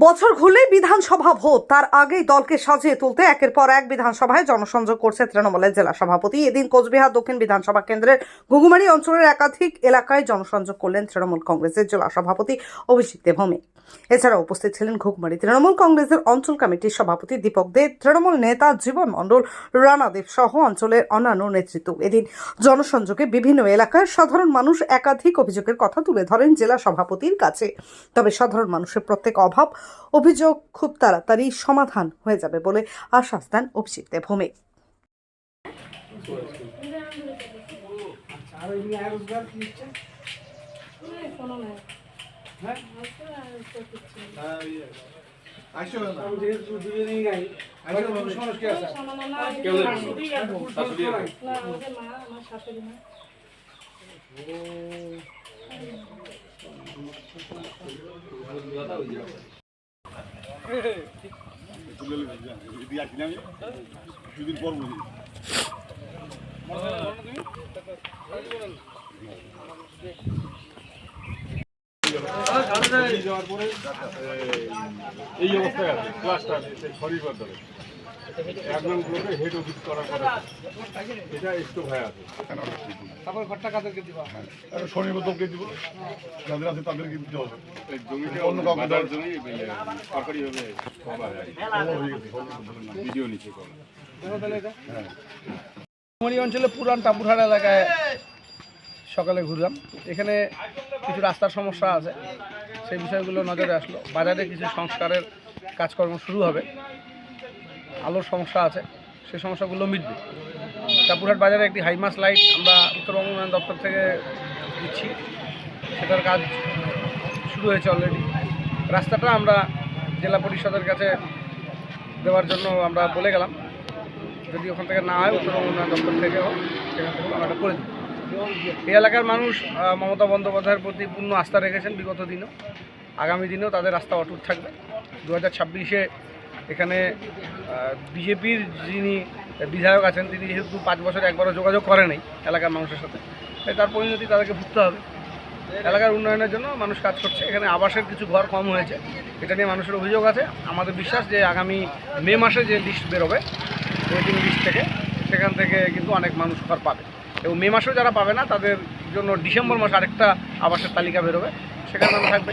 বছর ঘুরলেই বিধানসভা ভোট। তার আগেই দলকে সাজিয়ে তুলতে একের পর এক বিধানসভায় জনসংযোগ করছে তৃণমূলের জেলা সভাপতি। এদিন কোচবিহার দক্ষিণ বিধানসভা কেন্দ্রের ঘুঘুমারি অঞ্চলের একাধিক এলাকায় জনসংযোগ করলেন তৃণমূল কংগ্রেসের জেলা সভাপতি অভিষেক দেবভৌমিক এছাড়া উপস্থিত ছিলেন ঘুঘুমারি তৃণমূল কংগ্রেসের অঞ্চল কমিটির সভাপতি দীপক দে, তৃণমূল নেতা জীবন মণ্ডল, রানা দেব সহ অঞ্চলের অন্যান্য নেতৃত্ব। এদিন জনসংযোগে বিভিন্ন এলাকার সাধারণ মানুষ একাধিক অভিযোগের কথা তুলে ধরেন জেলা সভাপতির কাছে। তবে সাধারণ মানুষের প্রত্যেক অভাব অভিযোগ খুব তাড়াতাড়ি সমাধান হয়ে যাবে বলে আশ্বাস দেন অভিষেক দেবভৌমিক আর দুদিন পর বুঝি এই অবস্থায় আছে ক্লাসটা শরীর দলে এক নং ব্লকে হেড অফিস করার পরে এটা একটু ভয় আছে। তারপর ঘরটা কাদেরকে দিবা? শরীর দলকে দিব। যাদের আছে তাদেরকে দিতে হবে। জমিটা অন্য কাউকে দেওয়ার জমি সরকারি ভাবে ভিডিও নিচে করা। দেখো তাহলে এটা। মরি অঞ্চলে পুরান টাপুরহাট এলাকায় সকালে ঘুরলাম। এখানে কিছু রাস্তার সমস্যা আছে। সেই বিষয়গুলো নজরে আসলো। বাজারে কিছু সংস্কারের কাজকর্ম শুরু হবে। আলোর সমস্যা আছে, সেই সমস্যাগুলো মিটবে। টাপুরহাট বাজারে একটি হাইমাস লাইট আমরা উত্তরবঙ্গ উন্নয়ন দপ্তর থেকে দিচ্ছি। সেটার কাজ শুরু হয়েছে অলরেডি রাস্তাটা আমরা জেলা পরিষদের কাছে দেওয়ার জন্য আমরা বলে গেলাম। যদি ওখান থেকে না হয় উত্তরবঙ্গ উন্নয়ন দপ্তর থেকেও সেখান থেকে আমরা করে দেবো। এই এলাকার মানুষ মমতা বন্দ্যোপাধ্যায়ের প্রতি পূর্ণ আস্থা রেখেছেন বিগত দিনও। আগামী দিনেও তাদের রাস্তা অটুট থাকবে। দু হাজার ছাব্বিশে এখানে বিজেপির যিনি বিধায়ক আছেন, তিনি যেহেতু পাঁচ বছর একবারও যোগাযোগ করেনি এলাকার মানুষের সাথে, তাই তার পরিণতি তাদেরকে ভুগতে হবে। এলাকার উন্নয়নের জন্য মানুষ কাজ করছে। এখানে আবাসের কিছু ঘর কম হয়েছে, এটা নিয়ে মানুষের অভিযোগ আছে। আমাদের বিশ্বাস যে আগামী মে মাসে যে লিস্ট বেরোবে ওয়েটিং লিস্ট থেকে, সেখান থেকে কিন্তু অনেক মানুষ ঘর পাবে। এবং মে মাসেও যারা পাবে না, তাদের জন্য ডিসেম্বর মাসে আরেকটা আবাসের তালিকা বেরোবে, সেখানে থাকবে।